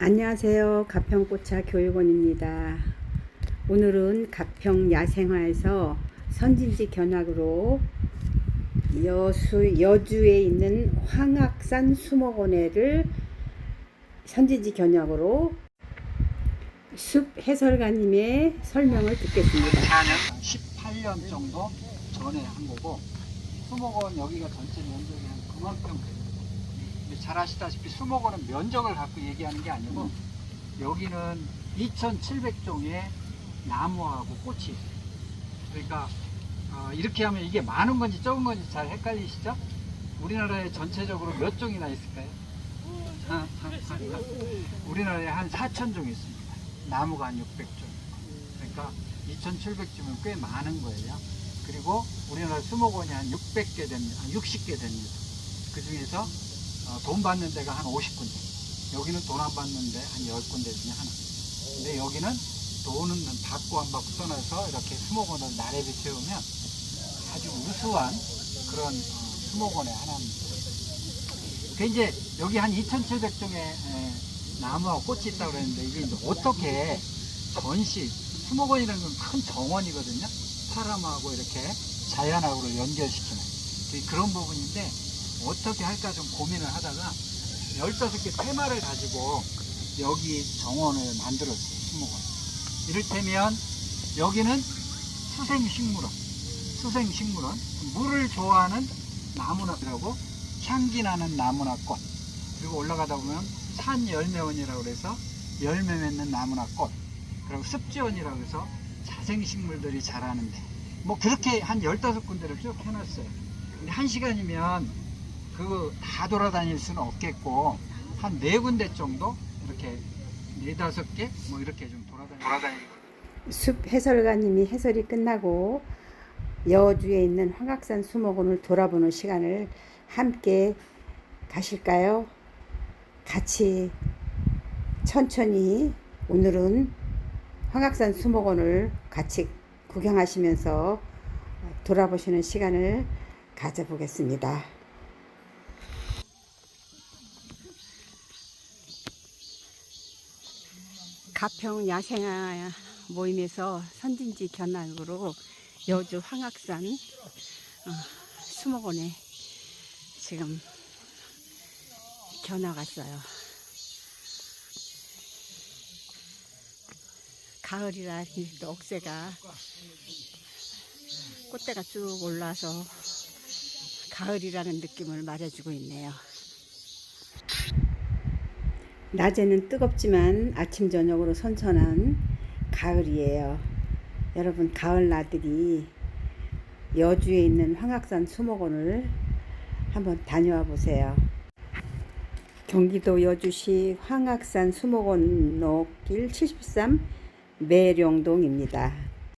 안녕하세요. 가평꽃차 교육원입니다. 오늘은 가평 야생화에서 선진지 견학으로 여수, 여주에 있는 황악산 수목원회를 선진지 견학으로 숲 해설가님의 설명을 듣겠습니다. 4년, 18년 정도 전에 한 거고 수목원 여기가 전체 면적이 한 그만 잘 아시다시피 수목원은 면적을 갖고 얘기하는 게 아니고 여기는 2,700종의 나무하고 꽃이 있어요. 그러니까 어, 이렇게 하면 이게 많은 건지 적은 건지 잘 헷갈리시죠? 우리나라에 전체적으로 몇 종이나 있을까요? 우리나라에 한 4,000종 있습니다. 나무가 한 600종. 그러니까 2,700주면 꽤 많은 거예요. 그리고 우리나라 수목원이 한 600개 됩니다. 한 60개 됩니다. 그 중에서 어, 돈 받는 데가 한 50군데. 여기는 돈 안 받는 데 한 10군데 중에 하나. 근데 여기는 돈은 받고 안 받고 떠나서 이렇게 수목원을 나래비 채우면 아주 우수한 그런 어, 수목원의 하나입니다. 그 이제 여기 한 2,700종의 나무하고 꽃이 있다고 그랬는데 이게 이제 어떻게 전시 수목원이라는 건 큰 정원이거든요. 사람하고 이렇게 자연하고를 연결시키는 그- 그런 부분인데 어떻게 할까 좀 고민을 하다가 15개 테마를 가지고 여기 정원을 만들었어요. 수목원. 이를테면 여기는 수생식물원. 수생식물원. 물을 좋아하는 나무나라고 향기 나는 나무나 꽃. 그리고 올라가다 보면 산 열매원이라고 그래서 열매 맺는 나무나 꽃. 그리고 습지원이라고 해서 자생식물들이 자라는데. 뭐 그렇게 한 15군데를 쭉 해놨어요. 근데 한 시간이면 그거 다 돌아다닐 수는 없겠고, 한 네 군데 정도? 이렇게 네 다섯 개? 뭐 이렇게 좀 돌아다니, 돌아다니고. 숲 해설가님이 해설이 끝나고 여주에 있는 황악산 수목원을 돌아보는 시간을 함께 가실까요? 같이 천천히 오늘은 황악산 수목원을 같이 구경하시면서 돌아보시는 시간을 가져보겠습니다. 가평 야생화 모임에서 선진지 견학으로 여주 황악산 어, 수목원에 지금 견학 왔어요. 가을이라 또 억새가 꽃대가 쭉 올라서 가을이라는 느낌을 말해주고 있네요. 낮에는 뜨겁지만 아침 저녁으로 선선한 가을이에요. 여러분 가을 나들이 여주에 있는 황악산 수목원을 한번 다녀와 보세요. 경기도 여주시 황악산 수목원 로길 73 매룡동입니다.